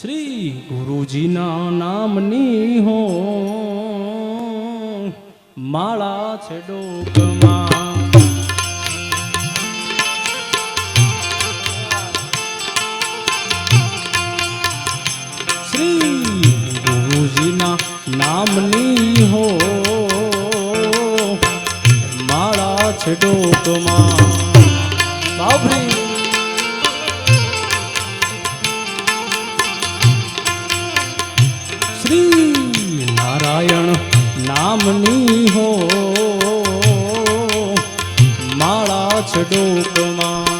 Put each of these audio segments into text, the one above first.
શ્રી ગુરુજીના નામની હો. માળા છે ડોકમાં. શ્રી ગુરુજીના નામની હો. માળા છે ડોકમાં. બાબરી નામની હો. માળા છે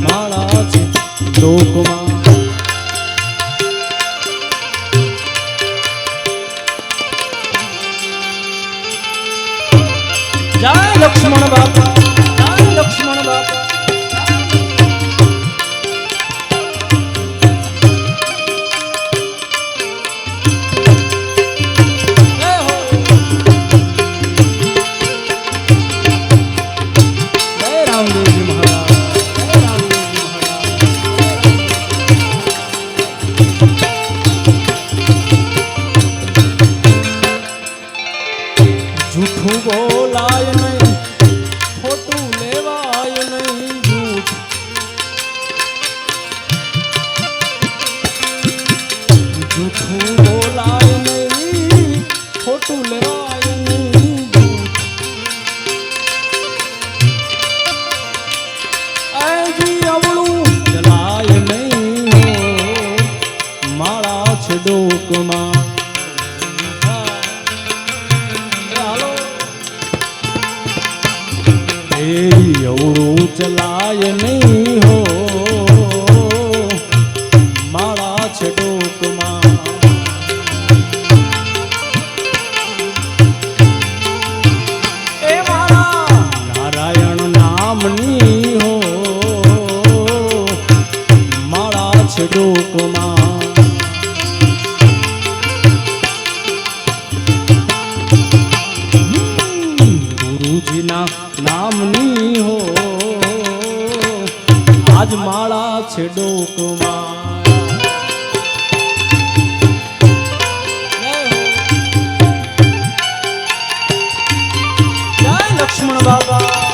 માળા છે. ડોકમાં અવળું ચલાય નહીં હો માળા છે ડોકમાં લક્ષ્મણ બાબા.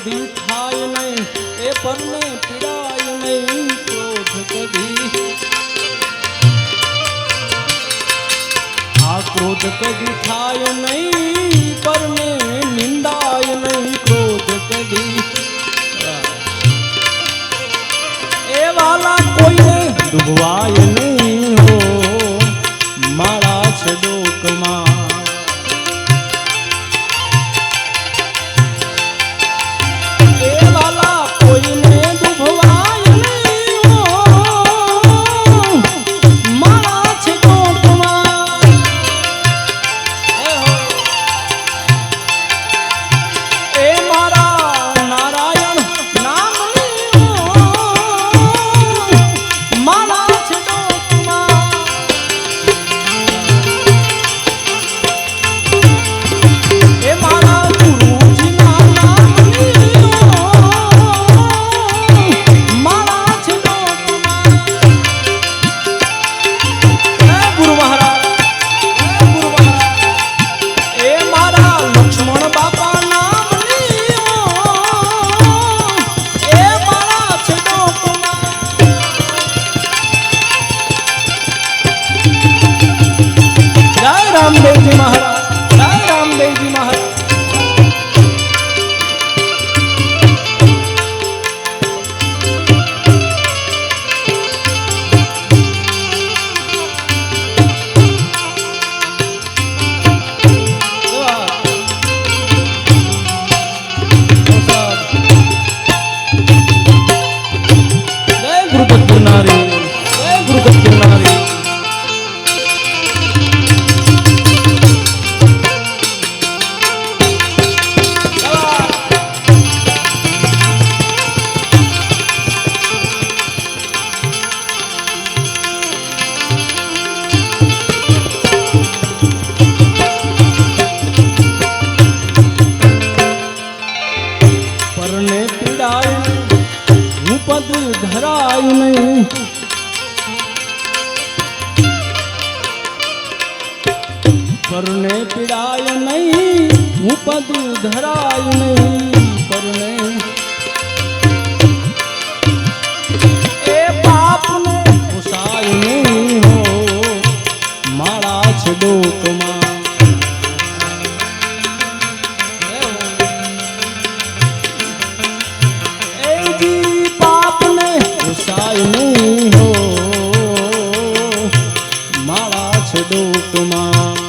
કદી થાય નહીં, એ પરને પીડાય નહીં, ક્રોધ કદી. આ ક્રોધ કદી થાય નહીં પરને નિંદાય નહીં, ક્રોધ કદી. એ વાલા કોઈને ડૂબવાય નહીં. પીડાયું નહીં પરને પીડાય નહીં હું પદ ધરાય નહીં પરને એ પાપને પોસાય નહીં હો માળા છડો ડોકમાં માળા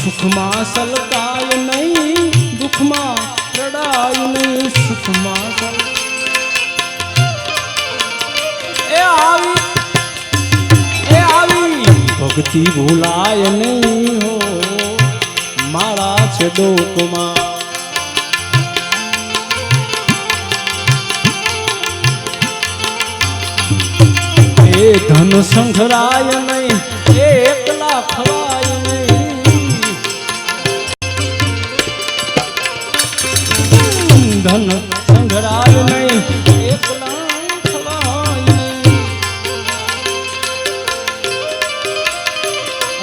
સુખમાં સલકાય નહીં, દુઃખમાં રડાય નહીં, સુખમાં એ આવી એ આવી. ભક્તિ ભૂલાય નહીં હો, મારા છે ડોકમાં એ ધન સંઘરાય નહીં એકલા ખવાય નહીં. ધન સંઘરાય નહીં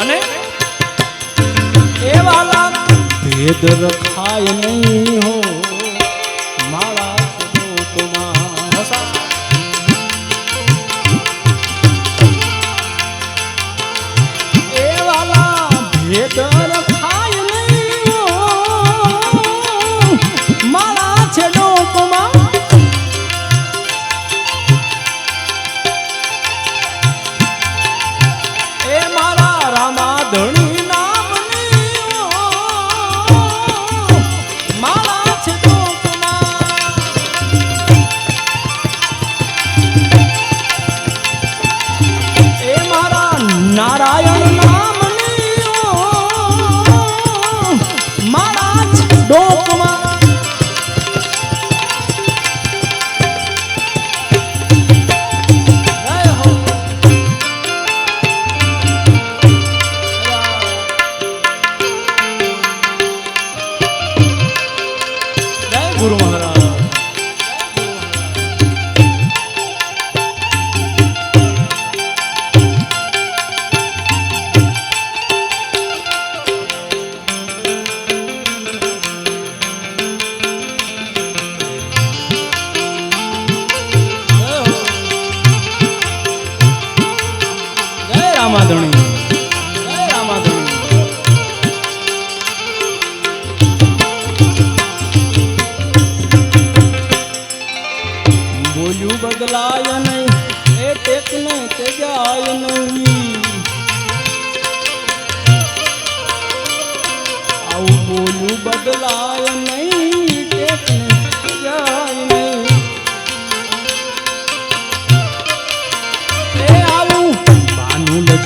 અને એ વાલા ભેદ રખાય નહીં હો.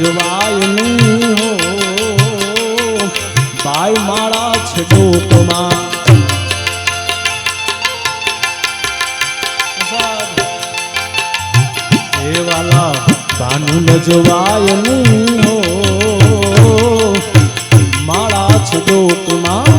જવાય નહીં હો. બાય માળા છે ટોકમાં વાલા ભાનું હો. માળા છે ટોકમાં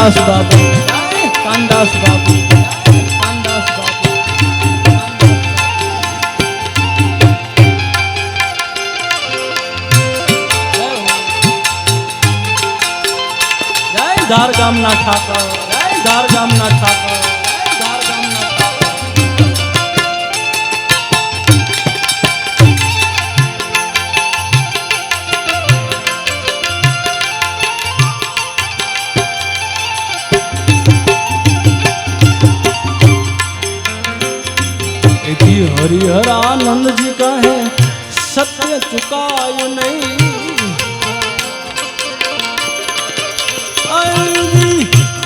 કાનદાસ બાપુ જય કાનદાસ બાપુ જય કાનદાસ બાપુ જય ધાર ગામના ઠાકર જય ધાર એથી હરિહરાનંદજી કહે સત્ય ચુકાય નહીં.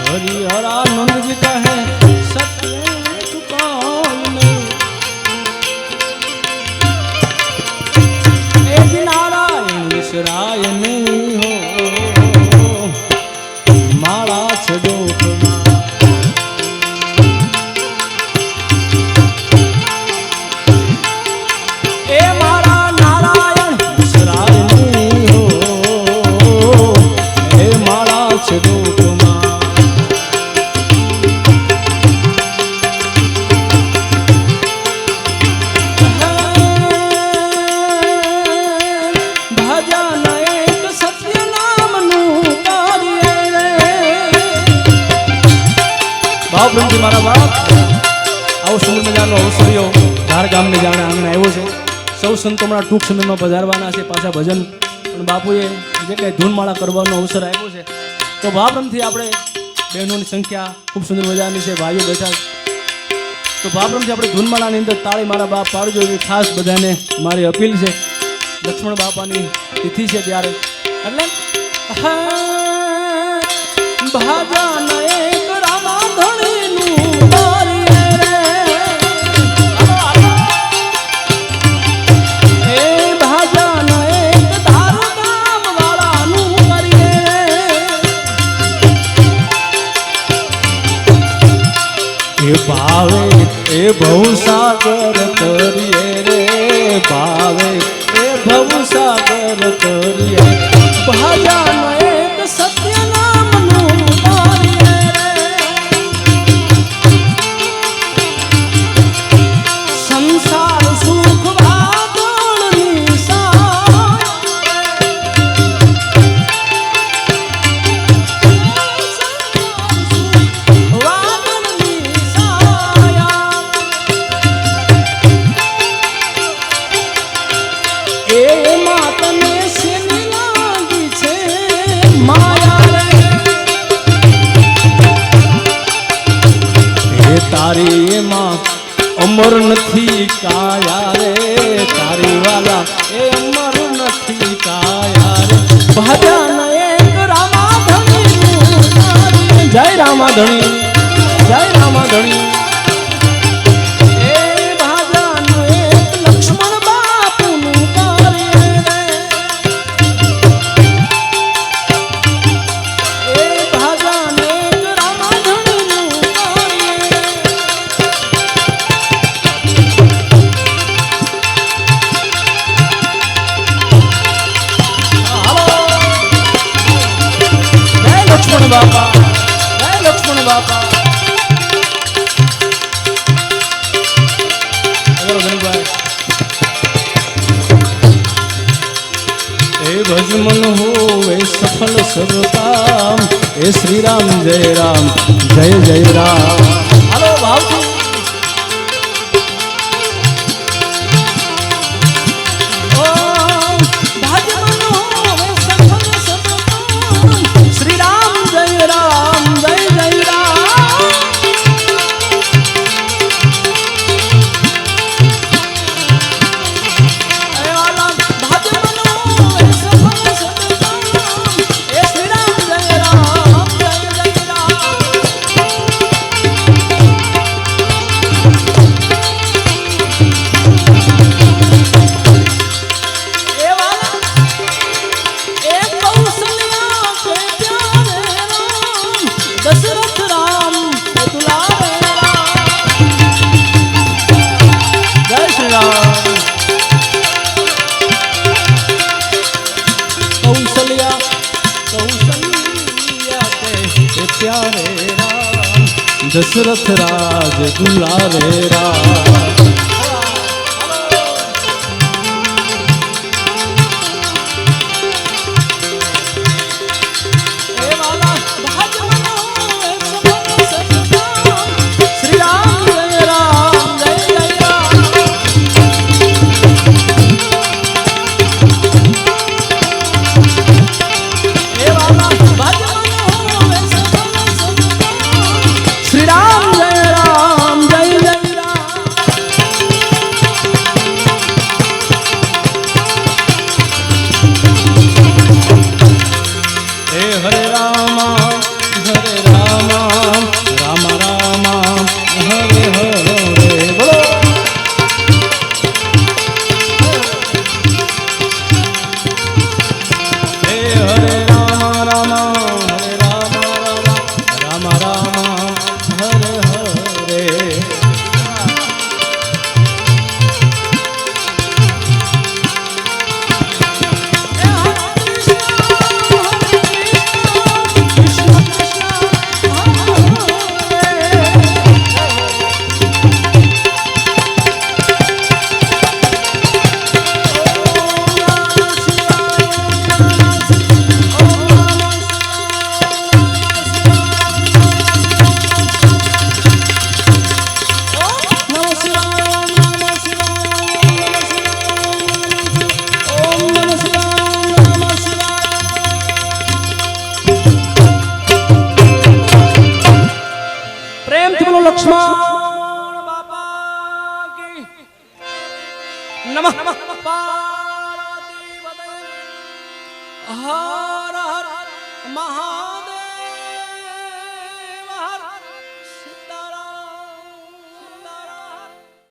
હરિહરાનંદજી કહે સત્ય ચુકાય નહીં. નારાયણ વિસરાય સંતો હમણાં ટૂંક સમયમાં પધારવાના છે પાછા ભજન. પણ બાપુએ જે કંઈ ધૂનમાળા કરવાનો અવસર આપ્યો છે, તો ભાવરમથી આપણે બહેનોની સંખ્યા ખૂબ સુંદર મજાની છે, ભાઈઓ બેઠા તો ભાવરમથી આપણે ધૂનમાળાની અંદર તાળી મારા બાપ પાડજો, એવી ખાસ બધાને મારી અપીલ છે. લક્ષ્મણ બાપાની તિથિ છે ત્યારે. એટલે ભાજન રે. એ ભવ સાગર તરીએ રે ભાવે એ ભવસાગર તરીએ તારી એમાં અમર નથી કાયા રે તારી વાલા એ અમર નથી કાયા રે. ભજન એક રામાધણી, જય રામાધણી. જય રામ જય જય રામ. દશરથ રાજ દુલારે રામ